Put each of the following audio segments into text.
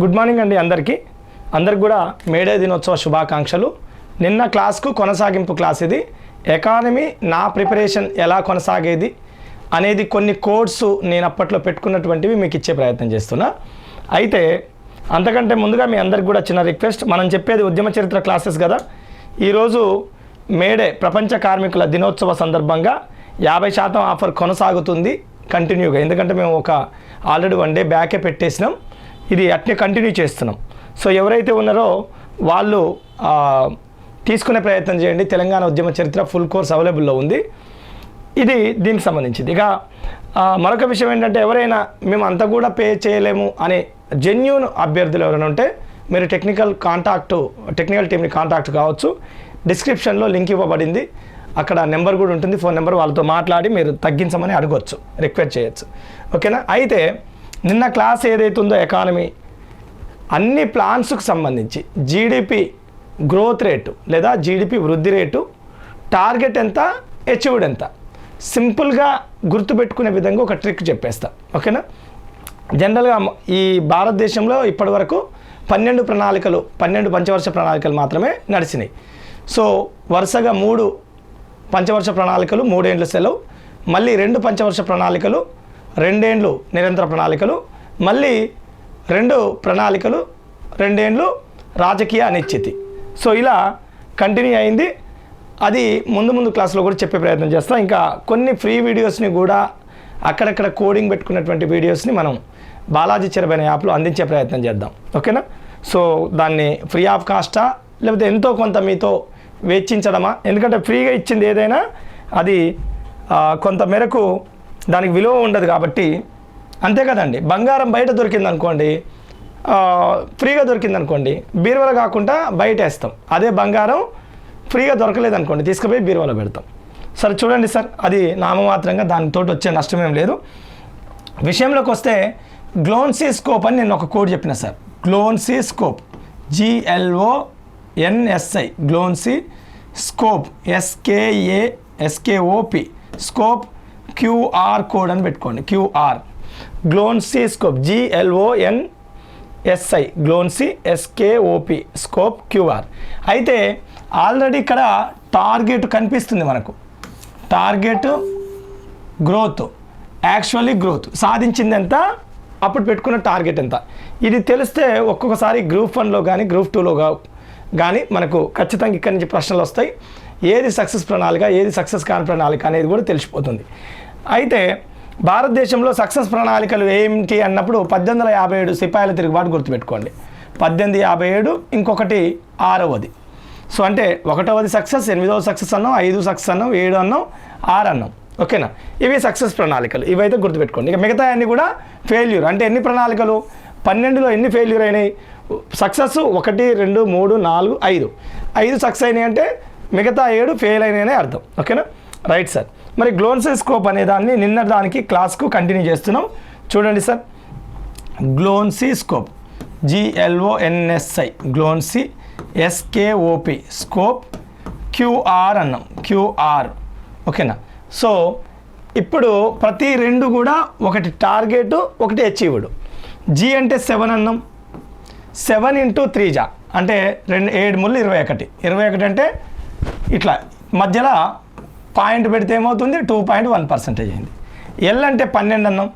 Good morning అండి అందరికీ. అందరికి కూడా మేడే దినోత్సవ శుభాకాంక్షలు. నిన్న క్లాస్కు కొనసాగింపు క్లాస్ ఇది. ఎకానమీ నా ప్రిపరేషన్ ఎలా కొనసాగేది అనేది కొన్ని కోడ్స్ నేను అప్పట్లో పెట్టుకున్నటువంటివి మీకు ఇచ్చే ప్రయత్నం చేస్తున్నా. అయితే అంతకంటే ముందుగా మీ అందరికి కూడా చిన్న రిక్వెస్ట్ మనం చెప్పేది ఉద్యమ చరిత్ర క్లాసెస్ కదా. ఈరోజు మేడే ప్రపంచ కార్మికుల దినోత్సవ సందర్భంగా యాభై శాతం ఆఫర్ కొనసాగుతుంది. కంటిన్యూగా ఎందుకంటే మేము ఒక ఆల్రెడీ వన్ డే బ్యాకే పెట్టేసినాం. ఇది అట్నే కంటిన్యూ చేస్తున్నాం. సో ఎవరైతే ఉన్నారో వాళ్ళు తీసుకునే ప్రయత్నం చేయండి. తెలంగాణ ఉద్యమ చరిత్ర ఫుల్ కోర్స్ అవైలబుల్లో ఉంది. ఇది దీనికి సంబంధించింది. ఇక మరొక విషయం ఏంటంటే ఎవరైనా మేము అంత కూడా పే చేయలేము అనే జెన్యున్ అభ్యర్థులు ఎవరైనా ఉంటే మీరు టెక్నికల్ కాంటాక్ట్ టెక్నికల్ టీమ్ని కాంటాక్ట్ కావచ్చు. డిస్క్రిప్షన్లో లింక్ ఇవ్వబడింది. అక్కడ నెంబర్ కూడా ఉంటుంది. ఫోన్ నెంబర్ వాళ్ళతో మాట్లాడి మీరు తగ్గించమని అడగొచ్చు. రిక్వెస్ట్ చేయొచ్చు. ఓకేనా అయితే నిన్న క్లాస్ ఏదైతే ఉందో ఎకానమీ అన్ని ప్లాన్స్కు సంబంధించి జీడిపి గ్రోత్ రేటు లేదా జీడిపి వృద్ధి రేటు టార్గెట్ ఎంత అచీవ్డ్ ఎంత? సింపుల్గా గుర్తుపెట్టుకునే విధంగా ఒక ట్రిక్ చెప్పేస్తా ఓకేనా? జనరల్గా ఈ భారతదేశంలో ఇప్పటివరకు పన్నెండు ప్రణాళికలు పన్నెండు పంచవర్ష ప్రణాళికలు మాత్రమే నడిచినాయి. సో వరుసగా మూడు పంచవర్ష ప్రణాళికలు మూడేండ్ల సెలవు మళ్ళీ రెండు పంచవర్ష ప్రణాళికలు రెండేండ్లు నిరంతర ప్రణాళికలు మళ్ళీ రెండు ప్రణాళికలు రెండేండ్లు రాజకీయ అనిశ్చితి సో ఇలా కంటిన్యూ అయింది. అది ముందు ముందు క్లాస్లో కూడా చెప్పే ప్రయత్నం చేస్తాం. ఇంకా కొన్ని ఫ్రీ వీడియోస్ని కూడా అక్కడక్కడ కోడింగ్ పెట్టుకున్నటువంటి వీడియోస్ని మనం బాలాజీ చెరబైన యాప్లో అందించే ప్రయత్నం చేద్దాం. ఓకేనా? సో దాన్ని ఫ్రీ ఆఫ్ కాస్టా లేకపోతే ఎంతో కొంత మీతో వెచ్చించడమా? ఎందుకంటే ఫ్రీగా ఇచ్చింది ఏదైనా అది కొంత మేరకు దానికి విలువ ఉండదు కాబట్టి అంతే కదండి. బంగారం బయట దొరికింది అనుకోండి ఫ్రీగా దొరికింది అనుకోండి బీరువాలో కాకుండా బయట వేస్తాం. అదే బంగారం ఫ్రీగా దొరకలేదు అనుకోండి తీసుకుపోయి బీరువాలో పెడతాం. సరే చూడండి సార్ అది నామమాత్రంగా దానితో వచ్చే నష్టం ఏం లేదు. విషయంలోకి వస్తే గ్లోన్సీ స్కోప్ అని నేను ఒక కోడ్ చెప్పిన sir. గ్లోన్సీ scope G L O N S I గ్లోన్సీ scope S K A S K O P scope Q R code అని పెట్టుకోండి. Q R. గ్లోన్సీ scope. G L O N S I గ్లోన్సీ S K O P scope Q R. అయితే already ఇక్కడ target కనిపిస్తుంది మనకు. Target growth. Actually growth. సాధించింది ఎంత అప్పుడు పెట్టుకున్న టార్గెట్ ఎంత? ఇది తెలిస్తే ఒక్కొక్కసారి గ్రూప్ వన్లో కానీ గ్రూప్ టూలో కానీ మనకు ఖచ్చితంగా ఇక్కడి నుంచి ప్రశ్నలు వస్తాయి. ఏది సక్సెస్ ప్రణాళిక ఏది సక్సెస్ కాని ప్రణాళిక అనేది కూడా తెలిసిపోతుంది. అయితే భారతదేశంలో సక్సెస్ ప్రణాళికలు ఏమిటి అన్నప్పుడు పద్దెనిమిది వందల యాభై ఏడు సిపాయిల తిరుగుబాటు గుర్తుపెట్టుకోండి. పద్దెనిమిది యాభై ఏడు ఇంకొకటి ఆరవది. సో అంటే ఒకటవది సక్సెస్ ఎనిమిదవ సక్సెస్ అన్నాం ఐదు సక్సెస్ అన్నాం ఏడు అన్నాం ఆరు అన్నాం. ఓకేనా? ఇవి సక్సెస్ ప్రణాళికలు. ఇవైతే గుర్తుపెట్టుకోండి. ఇక మిగతా అన్ని కూడా ఫెయిల్యూర్ అంటే ఎన్ని ప్రణాళికలు? పన్నెండులో ఎన్ని ఫెయిల్యూర్ అయినాయి? సక్సెస్ ఒకటి రెండు మూడు నాలుగు ఐదు. ఐదు సక్సెస్ అయినాయి అంటే మిగతా ఏడు ఫెయిల్ అయినాయనే అర్థం. ఓకేనా? Right sir. మరి గ్లోన్సెస్ స్కోప్ అనే దాన్ని నిన్న దానికి క్లాస్కు కంటిన్యూ చేస్తున్నాం. చూడండి sir. గ్లోన్సీస్కోప్. G L O N S I గ్లోన్సీ S K O P scope Q R అన్నాం. క్యూఆర్ ఓకేనా? సో ఇప్పుడు ప్రతి రెండు కూడా ఒకటి టార్గెట్ ఒకటి అచీవ్డ్. జీ అంటే సెవెన్ అన్నాం. సెవెన్ ఇంటూ త్రీ జా. అంటే రెండు ఏడు ముళ్ళు ఇరవై ఒకటి. ఇరవై ఒకటి అంటే ఇట్లా మధ్యలో పాయింట్ పెడితే ఏమవుతుంది? టూ పాయింట్ వన్ పర్సెంటేజ్ అయింది. ఎల్ అంటే పన్నెండు అన్నాం.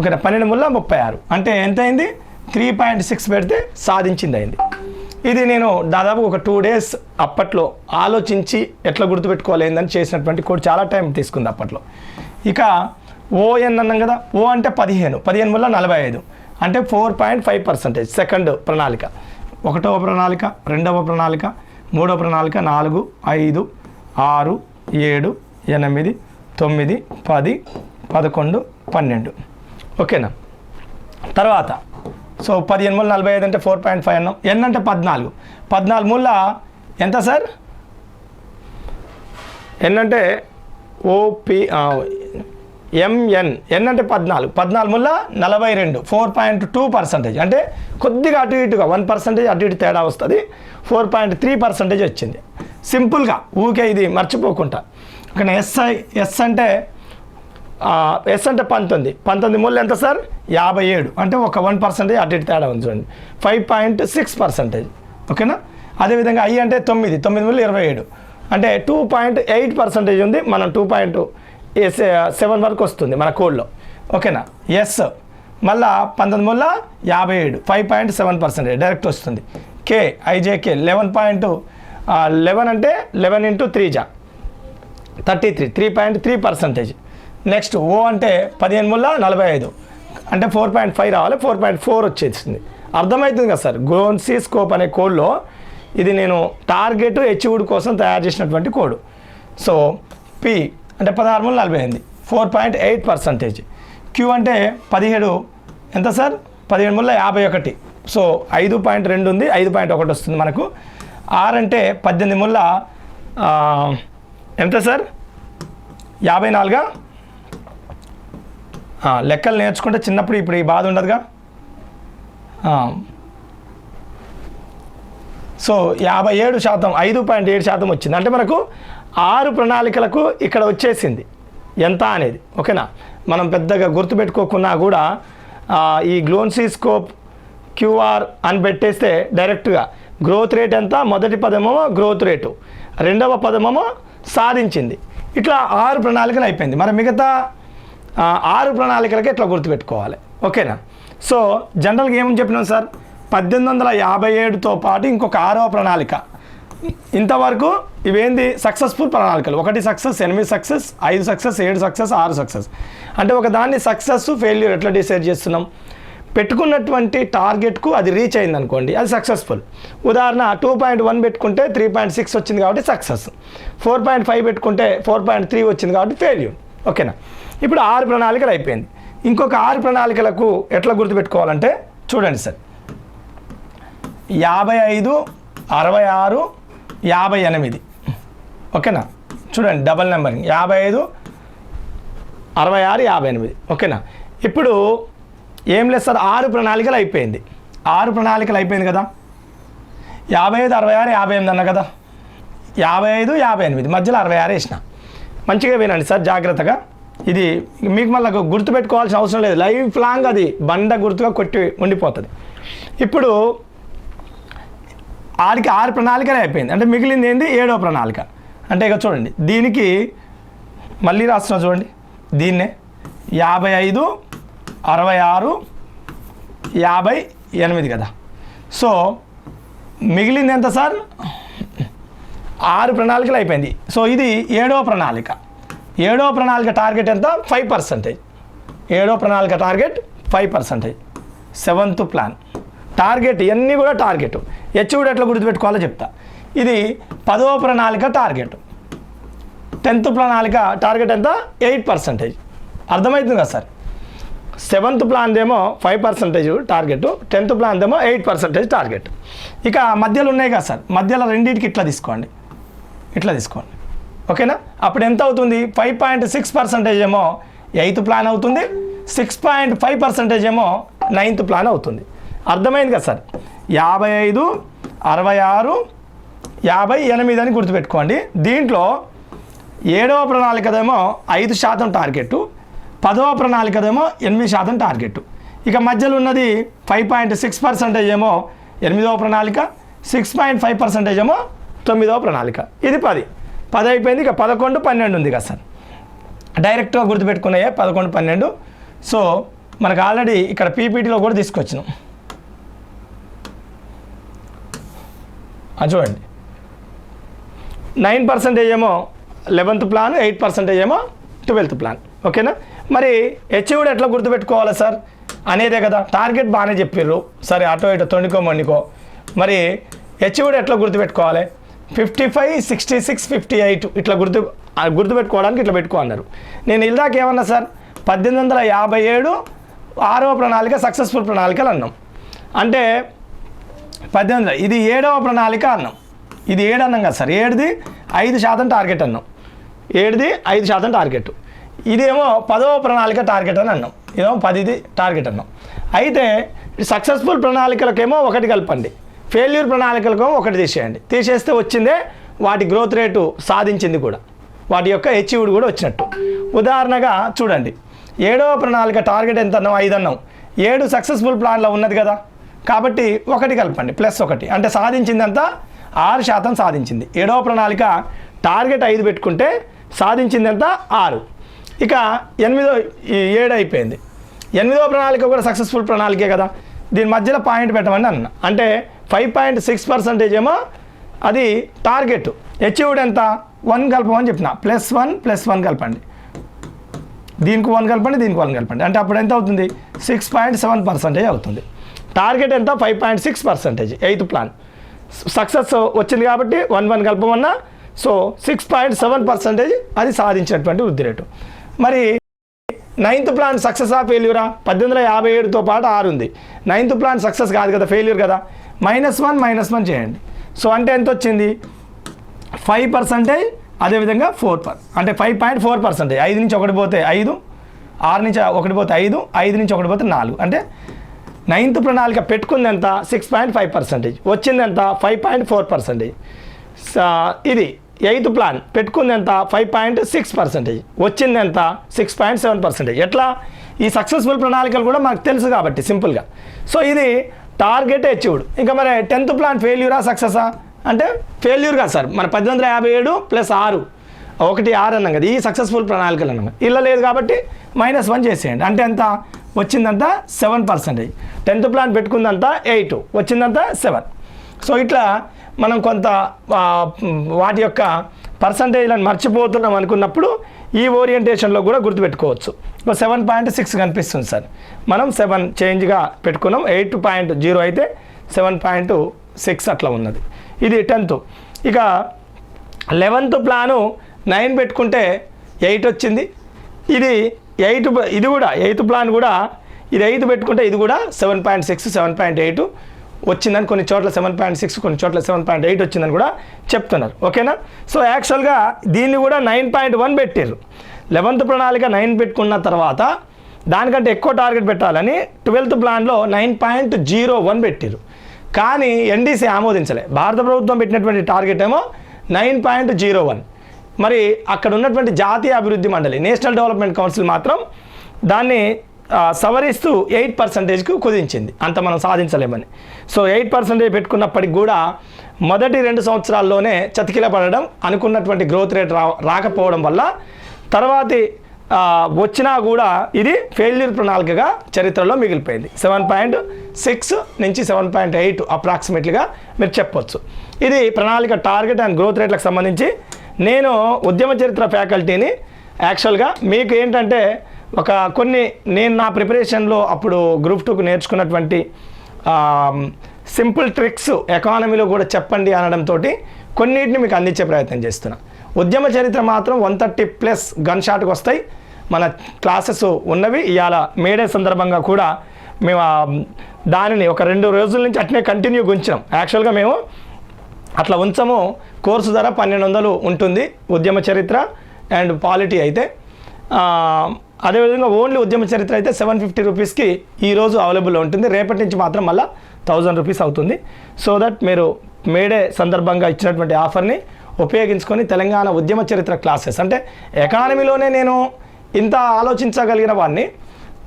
ఓకేనా పన్నెండు ముళ్ళ ముప్పై ఆరు. అంటే ఎంత అయింది త్రీ పాయింట్ సిక్స్ పెడితే సాధించింది అయింది ఇది నేను దాదాపు ఒక టూ డేస్ అప్పట్లో ఆలోచించి ఎట్లా గుర్తుపెట్టుకోవాలి ఏందని చేసినటువంటి కోడ్ చాలా టైం తీసుకుంది అప్పట్లో. ఇక ఓఎన్ అన్నాం కదా ఓ అంటే పదిహేను. పదిహేను వల్ల నలభై ఐదు. అంటే four point five percentage second ప్రణాళిక. ఒకటవ ప్రణాళిక రెండవ ప్రణాళిక మూడవ ప్రణాళిక నాలుగు ఐదు ఆరు ఏడు ఎనిమిది తొమ్మిది పది పదకొండు పన్నెండు. ఓకేనా? తర్వాత సో పదిహేను మూల నలభై ఐదు అంటే ఫోర్ పాయింట్ ఫైవ్ అన్నాం. ఎన్ అంటే పద్నాలుగు. పద్నాలుగు మూల ఎంత సార్? ఎన్ అంటే ఓపి ఎంఎన్ ఎన్. అంటే పద్నాలుగు. పద్నాలుగు ముల్ల నలభై రెండు. Four point two percentage. అంటే కొద్దిగా అటు ఇటుగా వన్ పర్సెంటేజ్ అటు ఇటు తేడా వస్తుంది. ఫోర్ పాయింట్ త్రీ పర్సెంటేజ్ వచ్చింది. సింపుల్గా ఊకే ఇది మర్చిపోకుండా. ఇక్కడ ఎస్ఐ ఎస్ అంటే ఎస్ అంటే పంతొమ్మిది. పంతొమ్మిది మూడు ఎంత సార్? యాభై ఏడు. అంటే ఒక వన్ పర్సెంటేజ్ అటు ఇటు తేడా ఉంది చూడండి. Five point six percentage. ఓకేనా? అదేవిధంగా ఐ అంటే తొమ్మిది. తొమ్మిది మూడు ఇరవై ఏడు. అంటే టూ పాయింట్ ఎయిట్ పర్సెంటేజ్ ఉంది. మనం టూ పాయింట్ సెవెన్ వరకు వస్తుంది మన కోడ్లో. ఓకేనా? ఎస్ మళ్ళా పంతొమ్మిది మూల యాభై ఏడు. Five point seven percentage. Direct వస్తుంది. K I J K eleven point eleven అంటే లెవెన్ ఇంటూ త్రీ జా. Thirty three three point three percentage. Next O అంటే పదిహేను ముళ్ళ నలభై ఐదు. అంటే ఫోర్ పాయింట్ ఫైవ్ రావాలి ఫోర్ పాయింట్ ఫోర్ వచ్చేసింది. అర్థమవుతుంది కదా సార్ గోన్సీ స్కోప్ అనే కోడ్లో ఇది నేను టార్గెట్ హెచ్వుడ్ కోసం తయారు చేసినటువంటి కోడ్. సో పి అంటే పదహారు ముళ్ళ నలభై ఎనిమిది. Four point eight percentage. Q అంటే పదిహేడు. ఎంత సార్? పదిహేడు ముళ్ళ యాభై ఒకటి. సో ఐదు పాయింట్ రెండు ఉంది ఐదు పాయింట్ ఒకటి వస్తుంది మనకు. ఆర్ అంటే పద్దెనిమిది ముళ్ళ ఎంత సార్? యాభై నాలుగా? లెక్కలు నేర్చుకుంటే చిన్నప్పుడు ఇప్పుడు ఈ బాధ ఉండదుగా? సో యాభై ఏడు శాతం ఐదు పాయింట్ ఏడు శాతం వచ్చింది. అంటే మనకు ఆరు ప్రణాళికలకు ఇక్కడ వచ్చేసింది. ఎంత అనేది ఓకేనా? మనం పెద్దగా గుర్తుపెట్టుకోకున్నా కూడా ఈ గ్లోన్సీ స్కోప్ క్యూఆర్ అని పెట్టేస్తే డైరెక్ట్గా గ్రోత్ రేట్ ఎంత? మొదటి పదమేమో గ్రోత్ రేటు రెండవ పదమేమో సాధించింది. ఇట్లా ఆరు ప్రణాళికలు అయిపోయింది. మరి మిగతా ఆరు ప్రణాళికలకి ఇట్లా గుర్తుపెట్టుకోవాలి. ఓకేనా? సో జనరల్గా ఏమని చెప్పినాం సార్? పద్దెనిమిది వందల యాభై ఏడుతో పాటు ఇంకొక ఆరవ ప్రణాళిక. ఇంతవరకు ఇవేంది? సక్సెస్ఫుల్ ప్రణాళికలు. ఒకటి సక్సెస్ ఎనిమిది సక్సెస్ ఐదు సక్సెస్ ఏడు సక్సెస్ ఆరు సక్సెస్ అంటే ఒక దాన్ని సక్సెస్ ఫెయిల్యూర్ ఎట్లా డిసైడ్ చేస్తున్నాం? పెట్టుకున్నటువంటి టార్గెట్కు అది రీచ్ అయింది అనుకోండి అది సక్సెస్ఫుల్. ఉదాహరణ టూ పాయింట్ వన్ పెట్టుకుంటే త్రీ పాయింట్ సిక్స్ వచ్చింది కాబట్టి సక్సెస్. ఫోర్ పాయింట్ ఫైవ్ పెట్టుకుంటే ఫోర్ పాయింట్ త్రీ వచ్చింది కాబట్టి ఫెయిల్యూర్ ఓకేనా? ఇప్పుడు ఆరు ప్రణాళికలు అయిపోయింది. ఇంకొక ఆరు ప్రణాళికలకు ఎట్లా గుర్తుపెట్టుకోవాలంటే చూడండి సార్. యాభై ఐదు అరవై ఆరు యాభై ఎనిమిది. ఓకేనా? చూడండి డబల్ నెంబరింగ్. యాభై ఐదు అరవై ఆరు యాభై ఎనిమిది. ఓకేనా? ఇప్పుడు ఏం లేదు సార్ ఆరు ప్రణాళికలు అయిపోయింది. ఆరు ప్రణాళికలు అయిపోయింది కదా. యాభై ఐదు అరవై ఆరు యాభై ఎనిమిది అన్న కదా. యాభై ఐదు యాభై ఎనిమిది మధ్యలో అరవై ఆరు వేసిన. మంచిగా వినండి సార్ జాగ్రత్తగా. ఇది మీకు మళ్ళీ గుర్తుపెట్టుకోవాల్సిన అవసరం లేదు. లైఫ్ లాంగ్ అది బండ గుర్తుగా కొట్టి ఉండిపోతుంది. ఇప్పుడు ఆడికి ఆరు ప్రణాళికలే అయిపోయింది. అంటే మిగిలింది ఏంది? ఏడో ప్రణాళిక. అంటే ఇక చూడండి దీనికి మళ్ళీ రాస్తున్నా చూడండి దీన్నే. యాభై ఐదు అరవై ఆరు యాభై ఎనిమిది కదా. సో మిగిలింది ఎంత సార్? ఆరు ప్రణాళికలు అయిపోయింది. సో ఇది ఏడో ప్రణాళిక. ఏడో ప్రణాళిక టార్గెట్ ఎంత? Five percentage. ఏడో ప్రణాళిక target five percentage. Seventh plan. Target ఇవన్నీ కూడా టార్గెట్. హెచ్ఓడి ఎట్లా గుర్తుపెట్టుకోవాలో చెప్తా. ఇది పదవ ప్రణాళిక టార్గెట్. టెన్త్ ప్రణాళిక టార్గెట్ ఎంత? Eight percentage. అర్థమవుతుంది కదా సార్? సెవెంత్ ప్లాన్దేమో ఫైవ్ పర్సెంటేజ్ టార్గెట్ టెన్త్ ప్లాన్దేమో ఎయిట్ పర్సెంటేజ్ టార్గెట్. ఇక మధ్యలో ఉన్నాయి కదా సార్ మధ్యలో రెండింటికి ఇట్లా తీసుకోండి. ఇట్లా తీసుకోండి. ఓకేనా? అప్పుడు ఎంత అవుతుంది? ఫైవ్ పాయింట్ సిక్స్ పర్సెంటేజ్ ఏమో ఎయిత్ ప్లాన్ అవుతుంది. సిక్స్ పాయింట్ ఫైవ్ పర్సెంటేజ్ ఏమో నైన్త్ ప్లాన్ అవుతుంది. అర్థమైంది కదా సార్? యాభై ఐదు అరవై ఆరు యాభై ఎనిమిది అని గుర్తుపెట్టుకోండి. దీంట్లో ఏడవ ప్రణాళికదేమో ఐదు శాతం టార్గెట్ పదవ ప్రణాళికదేమో ఎనిమిది శాతం టార్గెట్. ఇక మధ్యలో ఉన్నది ఫైవ్ పాయింట్ సిక్స్ పర్సెంటేజ్ ఏమో ఎనిమిదవ ప్రణాళిక సిక్స్ పాయింట్ ఫైవ్ పర్సెంటేజ్ ఏమో తొమ్మిదవ ప్రణాళిక. ఇది పది. పది అయిపోయింది ఇక పదకొండు పన్నెండు ఉంది కదా సార్. డైరెక్ట్గా గుర్తుపెట్టుకున్నాయే పదకొండు పన్నెండు. సో మనకు ఆల్రెడీ ఇక్కడ పీపీటీలో కూడా తీసుకొచ్చినాం. అది చూడండి. నైన్ పర్సెంటేజ్ ఏమో లెవెన్త్ ప్లాన్ ఎయిట్ పర్సెంటేజ్ ఏమో ట్వెల్త్ ప్లాన్. ఓకేనా? మరి హెచ్ఓడి ఎట్లా గుర్తుపెట్టుకోవాలా సార్? అనేదే కదా టార్గెట్ బాగానే చెప్పిర్రు. సరే అటో ఇటో తొండికో మొండికో. మరి హెచ్ఓడి ఎట్లా గుర్తుపెట్టుకోవాలి? Fifty five sixty six fifty eight ఇట్లా గుర్తు గుర్తుపెట్టుకోవడానికి ఇట్లా పెట్టుకో అన్నారు. నేను ఇల్దాక ఏమన్నా సార్? పద్దెనిమిది వందల యాభై ఏడు ఆరవ ప్రణాళిక సక్సెస్ఫుల్ ప్రణాళికలు అన్నాం. అంటే పద్దెనిమిది వందల ఇది ఏడవ ప్రణాళిక అన్నాం. ఇది ఏడు అన్నాం కదా సార్. ఏడుది ఐదు శాతం టార్గెట్ అన్నాం. ఏడుది ఐదు శాతం టార్గెట్ ఇదేమో పదవ ప్రణాళిక టార్గెట్ అని అన్నాం. ఇదేమో పదిది టార్గెట్ అన్నాం. అయితే సక్సెస్ఫుల్ ప్రణాళికలకేమో ఒకటి కలపండి. ఫెయిల్యూర్ ప్రణాళికలకేమో ఒకటి తీసేయండి. తీసేస్తే వచ్చిందే వాటి గ్రోత్ రేటు సాధించింది కూడా. వాటి యొక్క హెచ్ఈవుడ్ కూడా వచ్చినట్టు. ఉదాహరణగా చూడండి. ఏడవ ప్రణాళిక టార్గెట్ ఎంత అన్నాం? ఐదు అన్నాం. ఏడు సక్సెస్ఫుల్ ప్లాన్లో ఉన్నది కదా. కాబట్టి ఒకటి కలపండి. ప్లస్ ఒకటి. అంటే సాధించిందంతా ఆరు శాతం సాధించింది. ఏడవ ప్రణాళిక టార్గెట్ ఐదు పెట్టుకుంటే సాధించిందంతా ఆరు. ఇక ఎనిమిదో ఏడు అయిపోయింది ఎనిమిదో ప్రణాళిక కూడా సక్సెస్ఫుల్ ప్రణాళికే కదా. దీని మధ్యలో పాయింట్ పెట్టమని అన్న. అంటే ఫైవ్ పాయింట్ సిక్స్ పర్సెంటేజ్ ఏమో అది టార్గెట్ అచీవ్డ్ ఎంత? వన్ కలపమని చెప్పిన. ప్లస్ వన్ ప్లస్ వన్ కలపండి. దీనికి వన్ కలపండి దీనికి వన్ కలపండి. అంటే అప్పుడు ఎంత అవుతుంది? సిక్స్ పాయింట్ సెవెన్ పర్సెంటేజ్ అవుతుంది. టార్గెట్ ఎంత? Five point six percentage eighth plan success వచ్చింది కాబట్టి one one కలపమన్నా. So six point seven percentage అది సాధించినటువంటి వృద్ధి రేటు. మరి నైన్త్ ప్లాన్ సక్సెస్ ఆ ఫెయిల్యూరా? పద్దెనిమిది వందల యాభై ఏడుతో పాటు ఆరు ఉంది. నైన్త్ ప్లాన్ సక్సెస్ కాదు కదా ఫెయిల్యూర్ కదా? మైనస్ వన్ మైనస్ వన్ చేయండి. సో అంటే ఎంత వచ్చింది ఫైవ్ పర్సెంటేజ్ అదేవిధంగా ఫోర్ పర్ అంటే ఫైవ్ పాయింట్ ఫోర్ పర్సెంటేజ్ ఐదు నుంచి ఒకటి పోతే ఐదు ఆరు నుంచి ఒకటి పోతే ఐదు ఐదు నుంచి ఒకటి పోతే నాలుగు. అంటే నైన్త్ ప్రణాళిక పెట్టుకుంది ఎంత సిక్స్ పాయింట్ ఫైవ్ పర్సెంటేజ్. వచ్చింది ఎంత ఫైవ్ పాయింట్ ఫోర్ పర్సెంటేజ్. ఇది ఎయిత్ ప్లాన్ పెట్టుకుంది ఎంత ఫైవ్ పాయింట్ సిక్స్ పర్సెంటేజ్. వచ్చింది ఎంత సిక్స్ పాయింట్ సెవెన్ పర్సెంటేజ్. ఎట్లా? ఈ సక్సెస్ఫుల్ ప్రణాళికలు కూడా మాకు తెలుసు కాబట్టి సింపుల్గా. సో ఇది టార్గెట్ అచీవ్డ్. ఇంకా మరి టెన్త్ ప్లాన్ ఫెయిల్యూరా సక్సెసా? అంటే ఫెయిల్యూర్ కాదు సార్. మన పద్దెనిమిది వందల యాభై ఏడు ప్లస్ ఆరు. ఒకటి ఆరు అన్నాం కదా ఈ సక్సెస్ఫుల్ ప్రణాళికలు అన్నాం. కదా. ఇలా లేదు కాబట్టి మైనస్ వన్ చేసేయండి. అంటే ఎంత? వచ్చిందంతా సెవెన్ పర్సెంటేజ్. టెన్త్ ప్లాన్ పెట్టుకుందంతా ఎయిట్. వచ్చిందంతా సెవెన్. సో ఇట్లా మనం కొంత వాటి యొక్క పర్సంటేజ్లను మర్చిపోతున్నాం అనుకున్నప్పుడు ఈ ఓరియంటేషన్లో కూడా గుర్తుపెట్టుకోవచ్చు. ఒక సెవెన్ పాయింట్ సిక్స్ కనిపిస్తుంది సార్. మనం సెవెన్ చేంజ్గా పెట్టుకున్నాం. ఎయిట్ పాయింట్ జీరో అయితే సెవెన్ పాయింట్ సిక్స్ అట్లా ఉన్నది. ఇది టెన్త్. ఇక లెవెన్త్ ప్లాను నైన్ పెట్టుకుంటే ఎయిట్ వచ్చింది. ఇది ఎయిట్ ఇది కూడా ఎయిత్ ప్లాన్ కూడా ఇది ఎయిత్ పెట్టుకుంటే ఇది కూడా seven point six seven point eight వచ్చిందని కొన్ని చోట్ల సెవెన్ పాయింట్ సిక్స్ కొన్ని చోట్ల సెవెన్ పాయింట్ ఎయిట్ వచ్చిందని కూడా చెప్తున్నారు. ఓకేనా? సో యాక్చువల్గా దీన్ని కూడా నైన్ పాయింట్ వన్ పెట్టారు లెవెన్త్ ప్రణాళిక నైన్ పెట్టుకున్న తర్వాత దానికంటే ఎక్కువ టార్గెట్ పెట్టాలని ట్వెల్త్ ప్లాన్లో నైన్ పాయింట్ జీరో వన్ పెట్టారు కానీ ఎన్డీసీ ఆమోదించలే. భారత ప్రభుత్వం పెట్టినటువంటి టార్గెట్ ఏమో నైన్ పాయింట్ జీరో వన్ మరి అక్కడ ఉన్నటువంటి జాతీయ అభివృద్ధి మండలి నేషనల్ డెవలప్మెంట్ కౌన్సిల్ మాత్రం దాన్ని సవరిస్తూ ఎయిట్ పర్సంటేజ్కి కుదించింది. అంత మనం సాధించలేమని. సో ఎయిట్ పర్సెంటేజ్ పెట్టుకున్నప్పటికి కూడా మొదటి రెండు సంవత్సరాల్లోనే చతికిల పడడం అనుకున్నటువంటి గ్రోత్ రేట్ రా రాకపోవడం వల్ల తర్వాతి వచ్చినా కూడా ఇది ఫెయిల్యూర్ ప్రణాళికగా చరిత్రలో మిగిలిపోయింది. సెవెన్ పాయింట్ సిక్స్ నుంచి సెవెన్ పాయింట్ ఎయిట్ అప్రాక్సిమేట్లీగా మీరు చెప్పొచ్చు. ఇది ప్రణాళిక టార్గెట్ అండ్ గ్రోత్ రేట్లకు సంబంధించి నేను ఉద్యమ చరిత్ర ఫ్యాకల్టీని యాక్చువల్గా మీకు ఏంటంటే ఒక కొన్ని నేను నా ప్రిపరేషన్లో అప్పుడు గ్రూప్ టూకు నేర్చుకున్నటువంటి సింపుల్ ట్రిక్స్ ఎకానమీలో కూడా చెప్పండి అనడంతో కొన్నిటిని మీకు అందించే ప్రయత్నం చేస్తున్నా. ఉద్యమ చరిత్ర మాత్రం వన్ థర్టీ ప్లస్ గన్ షాట్కి వస్తాయి. మన క్లాసెస్ ఉన్నవి. ఇవాళ మేడే సందర్భంగా కూడా మేము దానిని ఒక రెండు రోజుల నుంచి అట్నే కంటిన్యూ ఉంచాం యాక్చువల్గా మేము అట్లా ఉంచము. కోర్సు ధర పన్నెండు వందలు ఉంటుంది ఉద్యమ చరిత్ర అండ్ పాలిటీ అయితే. అదేవిధంగా ఓన్లీ ఉద్యమ చరిత్ర అయితే సెవెన్ ఫిఫ్టీ రూపీస్కి ఈరోజు అవైలబుల్లో ఉంటుంది. రేపటి నుంచి మాత్రం మళ్ళీ థౌజండ్ రూపీస్ అవుతుంది. సో దట్ మీరు మేడే సందర్భంగా ఇచ్చినటువంటి ఆఫర్ని ఉపయోగించుకొని తెలంగాణ ఉద్యమ చరిత్ర క్లాసెస్ అంటే ఎకానమీలోనే నేను ఇంత ఆలోచించగలిగిన వాడిని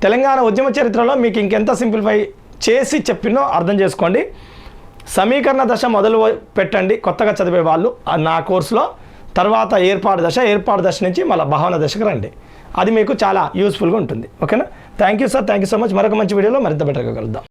తెలంగాణ ఉద్యమ చరిత్రలో మీకు ఇంకెంత సింప్లిఫై చేసి చెప్పినో అర్థం చేసుకోండి. సమీకరణ దశ మొదలు పెట్టండి కొత్తగా చదివే వాళ్ళు. ఆ నా కోర్సులో తర్వాత ఏర్పాటు దశ ఏర్పాటు దశ నుంచి మళ్ళీ భావన దశకు రండి. అది మీకు చాలా యూస్ఫుల్గా ఉంటుంది. ఓకేనా thank you sir thank you so much మరొక మంచి వీడియోలో మరింత బెటర్గా కలుద్దాం.